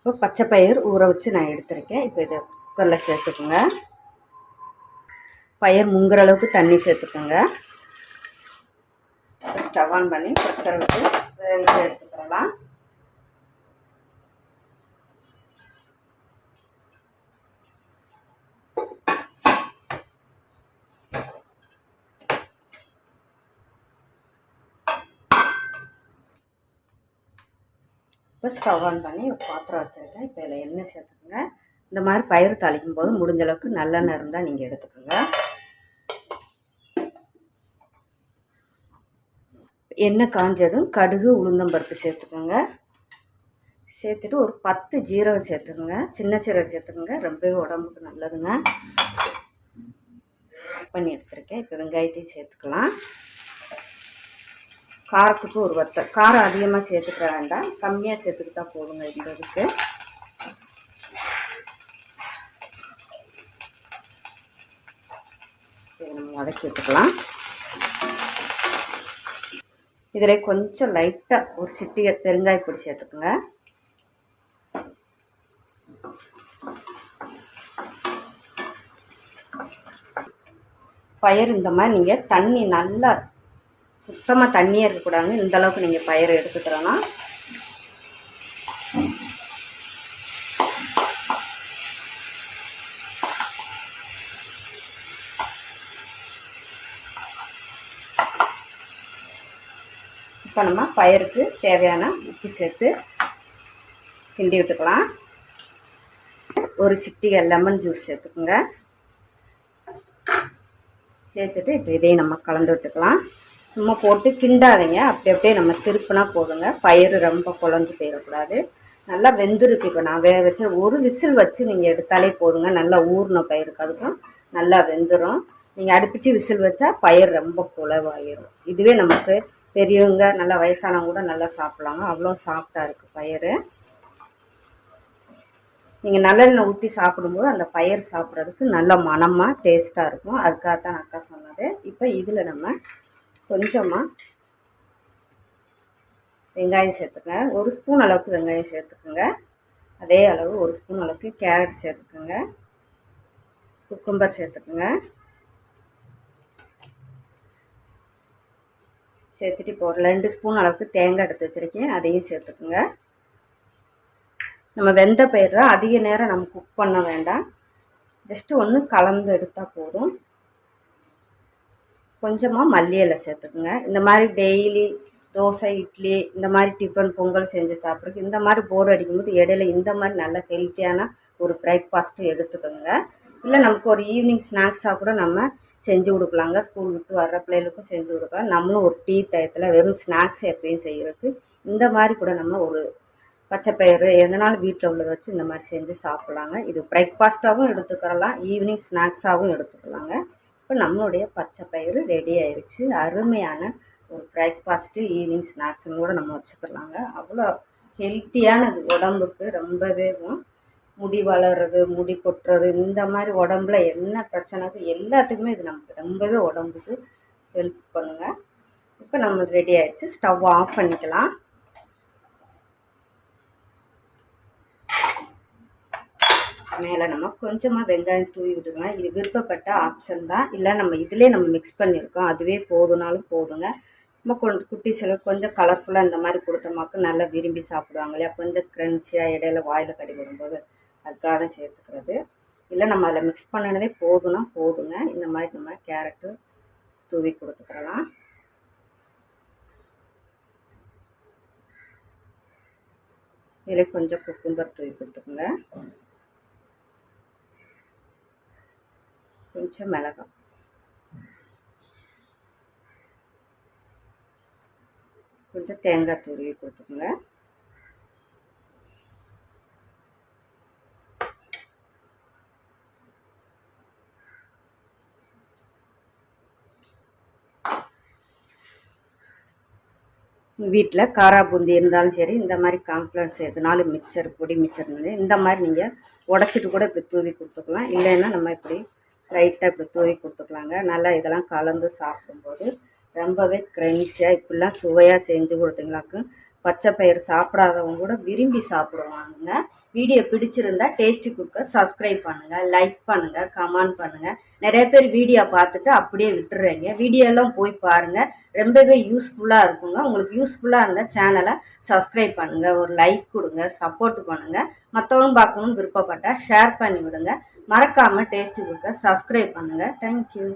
இப்போ பச்சை பயிர் ஊற வச்சு நான் எடுத்திருக்கேன். இப்போ இதை குக்கரில் சேர்த்துக்கோங்க. பயிர் முங்குற அளவுக்கு தண்ணி சேர்த்துக்கோங்க. ஸ்டவ் ஆன் பண்ணி ப்ரெஷர் விட்டு வேக வச்சு எடுத்துக்கிறலாம் இப்போ ஸ்டவ் ஆன் பண்ணி ஒரு பாத்திரம் வச்சுருக்கேன். இப்போ இதில் எண்ணெய் சேர்த்துக்கோங்க. இந்த மாதிரி பயிர் தாளிக்கும் போது முடிஞ்ச அளவுக்கு நல்லெண்ணெய் இருந்தால் நீங்கள் எடுத்துக்கோங்க. எண்ணெய் காஞ்சதும் கடுகு உளுந்தம்பருப்பு சேர்த்துக்கோங்க. சேர்த்துட்டு ஒரு பத்து ஜீரகம் சேர்த்துக்கோங்க. சின்ன சீரகம் சேர்த்துக்கோங்க. ரொம்பவே உடம்புக்கு நல்லதுங்க. பண்ணி எடுத்துருக்கேன். இப்போ வெங்காயத்தையும் சேர்த்துக்கலாம். காரத்துக்கு ஒரு வத்தல். காரம் அதிகமாக சேர்த்துக்க வேண்டாம். கம்மியாக சேர்த்துக்கிட்டா போதுங்க இந்த இதுக்கு. இதை நம்ம வதக்கி விட்டுக்கலாம் இதில் கொஞ்சம் லைட்டாக ஒரு சிட்டிகை பெருங்காய பொடி சேர்த்துக்குங்க. பயிர் இந்த மாதிரி நீங்கள் தண்ணி நல்லா சுத்தமாக தண்ணியே இருக்கக்கூடாதுங்க இந்தளவுக்கு நீங்கள் பயிரை எடுத்துக்கிறோன்னா இப்போ நம்ம பயிருக்கு தேவையான உப்பு சேர்த்து கிண்டி விட்டுக்கலாம். ஒரு சிட்டிகை லெமன் ஜூஸ் சேர்த்துக்குங்க. சேர்த்துட்டு இப்போ இதையும் நம்ம கலந்து விட்டுக்கலாம். சும்மா போட்டு கிண்டாதீங்க. அப்படி அப்படியே நம்ம திருப்பினா போதுங்க. பயிர் ரொம்ப குழஞ்சி போயிடக்கூடாது நல்லா வெந்திருக்கு இப்போ. நான் வேக வச்சு ஒரு விசில் வச்சு நீங்கள் எடுத்தாலே போதுங்க. நல்லா ஊறின பயிருக்கு அதுக்கும் நல்லா வெந்துடும் நீங்கள் அடுப்பிச்சு விசில் வச்சா பயிர் ரொம்ப குழவாயிரும். இதுவே நமக்கு பெரியவங்க நல்லா வயசானவங்க கூட நல்லா சாப்பிட்லாங்க. அவ்வளோ சாஃப்டாக இருக்குது பயிர் நீங்கள் நல்லெண்ணெய் ஊற்றி சாப்பிடும்போது அந்த பயிர் சாப்பிட்றதுக்கு நல்ல மணமாக டேஸ்ட்டாக இருக்கும். அதுக்காக தான் அக்கா சொன்னது. இப்போ இதில் நம்ம கொஞ்சமாக வெங்காயம் சேர்த்துக்கங்க. ஒரு ஸ்பூன் அளவுக்கு வெங்காயம் சேர்த்துக்கோங்க. அதே அளவு ஒரு ஸ்பூன் அளவுக்கு கேரட் சேர்த்துக்கோங்க. குக்கும்பர் சேர்த்துக்கோங்க. சேர்த்துட்டு இப்போ ஒரு ரெண்டு ஸ்பூன் அளவுக்கு தேங்காய் எடுத்து வச்சுருக்கேன். அதையும் சேர்த்துக்குங்க. நம்ம வெந்த பயிர் அதிக நேரம் நம்ம குக் பண்ண வேண்டாம். ஜஸ்ட்டு ஒன்று கலந்து எடுத்தால் போதும். கொஞ்சமாக மல்லி இலை சேர்த்துக்குங்க. இந்த மாதிரி டெய்லி தோசை இட்லி இந்த மாதிரி டிஃபன் பொங்கல் செஞ்சு சாப்பிட்றதுக்கு இந்த மாதிரி போர் அடிக்கும்போது இடையில இந்த மாதிரி நல்ல ஹெல்த்தியான ஒரு பிரேக்ஃபாஸ்ட்டு எடுத்துக்கோங்க. இல்லை நமக்கு ஒரு ஈவினிங் ஸ்நாக்ஸாக கூட நம்ம செஞ்சு கொடுக்கலாங்க. ஸ்கூல் விட்டு வர்ற பிள்ளைகளுக்கும் செஞ்சு கொடுக்கலாம். நம்மளும் ஒரு டீ டயத்தில் வெறும் ஸ்நாக்ஸ் எப்பயும் செய்கிறதுக்கு இந்த மாதிரி கூட நம்ம ஒரு பச்சைப்பயிறு எதனாலும் வீட்டில் உள்ளதை வச்சு இந்த மாதிரி செஞ்சு சாப்பிட்லாங்க. இது பிரேக்ஃபாஸ்ட்டாகவும் எடுத்துக்கிறலாம் ஈவினிங் ஸ்நாக்ஸாகவும் எடுத்துக்கலாங்க. இப்போ நம்மளுடைய பச்சை பயிறு ரெடி ஆயிடுச்சு அருமையான ஒரு பிரேக்ஃபாஸ்ட்டு ஈவினிங் ஸ்நாக்ஸும் கூட நம்ம வச்சுக்கலாங்க. அவ்வளோ ஹெல்த்தியானது உடம்புக்கு ரொம்பவே முடி வளர்றது முடி கொட்டுறது இந்த மாதிரி உடம்புல என்ன பிரச்சனைக்கு எல்லாத்துக்குமே இது நமக்கு ரொம்பவே உடம்புக்கு ஹெல்ப் பண்ணுங்க. இப்போ நம்ம ரெடி ஆயிடுச்சு ஸ்டவ் ஆஃப் பண்ணிக்கலாம். மேலே நம்ம கொஞ்சமாக வெங்காயம் தூவி விட்டுக்கலாம் இது விருப்பப்பட்ட ஆப்ஷன் தான். இல்லை நம்ம இதிலே நம்ம மிக்ஸ் பண்ணியிருக்கோம். அதுவே போதுனாலும் போதுங்க. சும்மா கொஞ்சம் குட்டி சில கொஞ்சம் கலர்ஃபுல்லாக இந்த மாதிரி கொடுத்தமாக்கு நல்லா விரும்பி சாப்பிடுவாங்க இல்லையா? கொஞ்சம் க்ரன்ச்சியாக இடையில வாயில் கடி வரும்போது அதுக்காக தான் சேர்த்துக்கிறது. இல்லை நம்ம அதில் மிக்ஸ் பண்ணினதே போதும்னா போதுங்க. இந்த மாதிரி நம்ம கேரட்டு தூவி கொடுத்துக்கிறலாம் இதில் கொஞ்சம் குக்கும்பர் தூவி கொடுத்துக்கோங்க. கொஞ்சம் மிளகாய். கொஞ்சம் தேங்காய் துருவி கொடுத்துக்கோங்க. வீட்டில் காரா பூந்தி இருந்தாலும் சரி இந்த மாதிரி கார்ன்ஃப்ளவர் எதுனாலும் மிக்சர் பொடி மிக்சர் இந்த மாதிரி நீங்கள் உடச்சிட்டு கூட இப்படி தூவி கொடுத்துக்கலாம். இல்லைன்னா நம்ம இப்படி லைட்டாக இப்படி தூவி கொடுத்துக்கலாங்க. நல்லா இதெல்லாம் கலந்து சாப்பிடும்போது ரொம்பவே க்ரன்ச்சியாக இப்படிலாம் சுவையாக செஞ்சு கொடுத்தீங்களாக்கும் பச்சை பயிறு சாப்பிடாதவங்க கூட விரும்பி சாப்பிடுவாங்க வீடியோ பிடிச்சிருந்தா டேஸ்டி குக்கர் சப்ஸ்கிரைப் பண்ணுங்கள் லைக் பண்ணுங்கள் கமெண்ட் பண்ணுங்கள் நிறைய பேர் வீடியோ பார்த்துட்டு அப்படியே விட்டுறீங்க. வீடியோலாம் போய் பாருங்கள் ரொம்பவே யூஸ்ஃபுல்லாக இருக்குங்க. உங்களுக்கு யூஸ்ஃபுல்லாக இருந்தால் சேனலை சப்ஸ்கிரைப் பண்ணுங்கள் ஒரு லைக் கொடுங்க சப்போர்ட் பண்ணுங்கள் மற்றவங்களும் பார்க்கணும்னு விருப்பப்பட்டால் ஷேர் பண்ணி விடுங்க மறக்காமல் டேஸ்டி குக்கர் சப்ஸ்கிரைப் பண்ணுங்கள் தேங்க்யூ